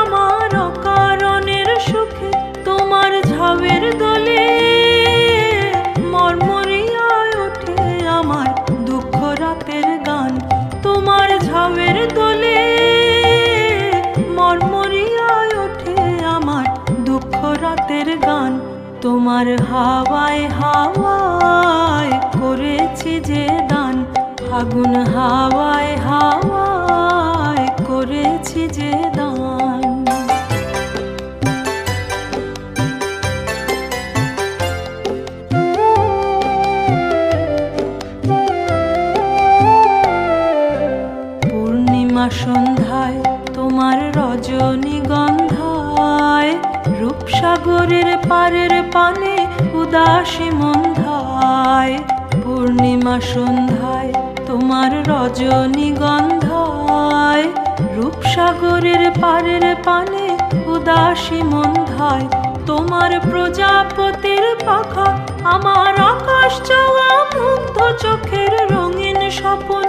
আমার অকারণের সুখে। তোমার দোলে মর্মরিয়ায় ওঠে আমার গান। তোমার দোলে আমার গান। তোমার হাওয়ায় হাওয়ায় করেছি যে দান। ফাগুন হাওয়ায় সন্ধ্যায় তোমার রজনীগন্ধায়, রূপসাগরের পারের পানে উদাসী মন্ধায়, পূর্ণিমা সন্ধ্যায় তোমার রজনীগন্ধায়, রূপসাগরের পারের পানে উদাসী মন্ধায়, তোমার প্রজাপতির পাখা আমার আকাশ চাওয়া মুগ্ধ চোখের রঙিন স্বপন